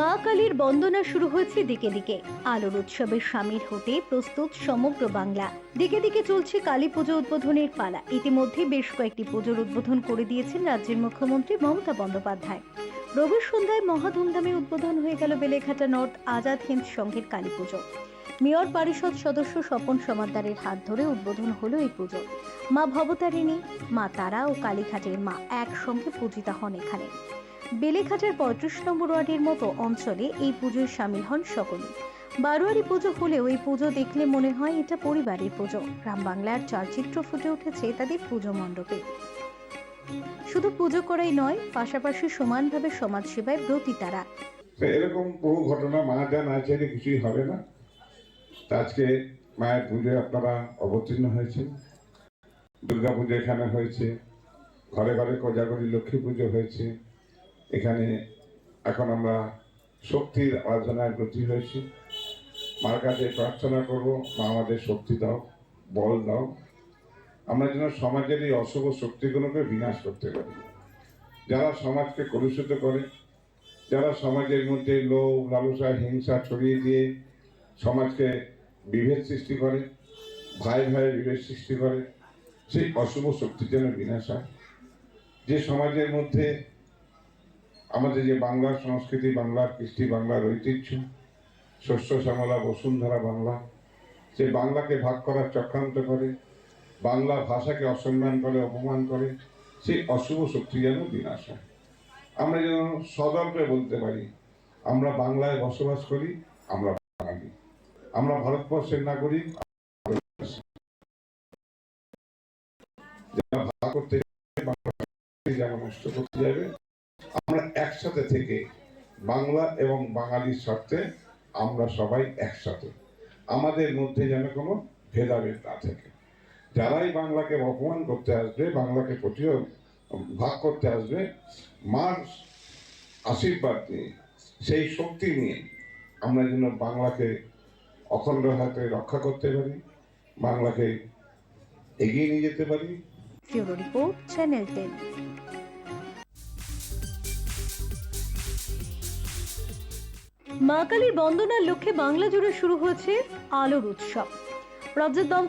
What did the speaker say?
মা কালীর বন্দনা শুরু হয়েছে দিকে দিকে। আলোর উৎসবে সামিল হতে প্রস্তুত সমগ্র বাংলা। দিকে দিকে চলছে কালী পুজো উদ্বোধনের পালা। ইতিমধ্যে বেশ কয়েকটি পুজোর উদ্বোধন করে দিয়েছেন রাজ্যের মুখ্যমন্ত্রী মমতা বন্দ্যোপাধ্যায়। রবির সন্ধ্যায় মহা ধুমধামে উদ্বোধন হয়ে গেল বেলেঘাটা নর্থ আজাদ হিন্দ সংঘের কালী পুজো। মেয়র পরিষদ সদস্য স্বপন সমাদ্দারের হাত ধরে উদ্বোধন হলো এই পুজো। মা ভবতারিণী, মা তারা ও কালীঘাটের মা একসঙ্গে পূজিতা হন এখানে। বেলেঘাটের পঁয়ত্রিশ নম্বর ওয়ার্ডের মতো অঞ্চলে এই পুজোয় সামিল হন সকলে বারোয়ারি পুজো হলেও এই পুজো দেখলে মনে হয় এটা পরিবারের পুজো। গ্রাম বাংলার চালচিত্র ফুটে উঠেছে তাদের পুজো মণ্ডপে। শুধু পুজো করাই নয়, পাশাপাশি সমানভাবে সমাজ সেবায় ব্রতী তারা। এরকম বহু ঘটনা মা যা না চাইলে কিছুই হবে না। আজকে মায়ের পুজোয় আপনারা অবতীর্ণ হয়েছেন। দুর্গা পুজো এখানে হয়েছে। ঘরে ঘরে কোজাগরি লক্ষ্মী পুজো হয়েছে। এখানে এখন আমরা শক্তির আরাধনায় ব্রতী হয়েছি। মার কাছে প্রার্থনা করব, মা আমাদের শক্তি দাও, বল দাও। আমরা যেন সমাজের এই অশুভ শক্তিগুলোকে বিনাশ করতে পারি। যারা সমাজকে কলুষিত করে, যারা সমাজের মধ্যে লোভ, লালসা, হিংসা ছড়িয়ে দিয়ে সমাজকে বিভেদ সৃষ্টি করে ভাই ভাই বিভেদ সৃষ্টি করে, সেই অশুভ শক্তি যেন বিনাশ হয়। যে সমাজের মধ্যে আমাদের যে বাংলার সংস্কৃতি বাংলার কৃষ্টি বাংলার ঐতিহ্য শস্য শ্যামলা বসুন্ধরা বাংলা সেই বাংলাকে ভাগ করার চক্রান্ত করে বাংলা ভাষাকে অসম্মান করে অপমান করে সেই অশুভ শক্তি যেন বিনাশ হয় আমরা যেন সদর্পে বলতে পারি আমরা বাংলায় বসবাস করি আমরা বাঙালি। আমরা ভারতবর্ষের নাগরিক যারা ভাগ করতে যাবে, নষ্ট করতে যাবে আমরা একসাথে থেকে বাংলা এবং বাঙালির স্বার্থে আমরা সবাই একসাথে। আমাদের মধ্যে যেন কোনো ভেদাভেদ না থাকে। যারাই বাংলাকে অপমান করতে আসবে, বাংলাকে প্রতিও ভাগ করতে আসবে, মার আশীর্বাদ নিয়ে, সেই শক্তি নিয়ে আমরা যেন বাংলাকে অখণ্ড হাতে রক্ষা করতে পারি, বাংলাকে এগিয়ে নিয়ে যেতে পারি। রিপোর্ট চ্যানেল মা কালীর বন্দনার লক্ষ্যে বাংলা জুড়ে শুরু হয়েছে আলোর উৎসব। রাজ্যের দমকল